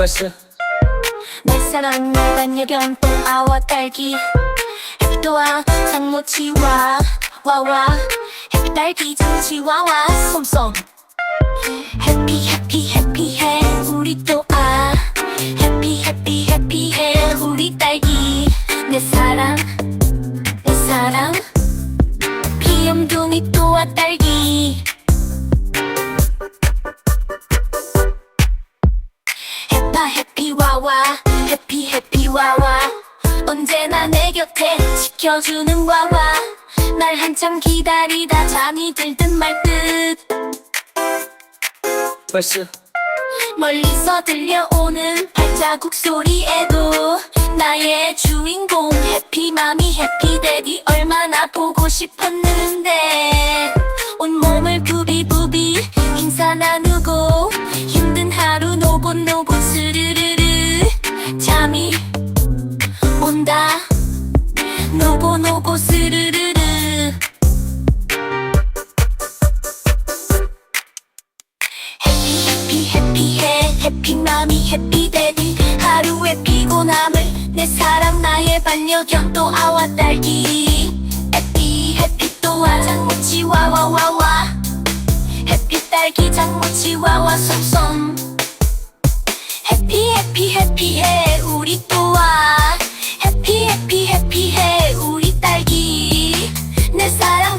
벌써 내 사랑 내 반려견 또 아와 딸기. 해피도와 장모치와 와와. 해피 딸기 장치와와 솜솜. 해피 해피 해피해 우리 또아. 해피 해피 해피해 우리 딸기. 내 사랑 내 사랑. 귀염둥이 또아 딸기 해파 해피 와와 해피 해피 와와. 언제나 내 곁에 지켜주는 와와. 날 한참 기다리다 잠이 들듯 말듯. 벌써. 멀리서 들려오는 발자국 소리에도 나의 주인공 해피 맘이 해피 데디 얼마나 보고 싶었는데. 온몸을 부비부비 인사 나누고 온다 노고 노고 스르르르. 해피 해피해 해피 맘이 해피 데디. 하루의 피곤함을 내 사랑 나의 반려견 또 아와 딸기. 해피 해피 또아 장모치 와와와와. 해피 딸기 장모치 와와 솜솜. 해피 해피 해피해 estará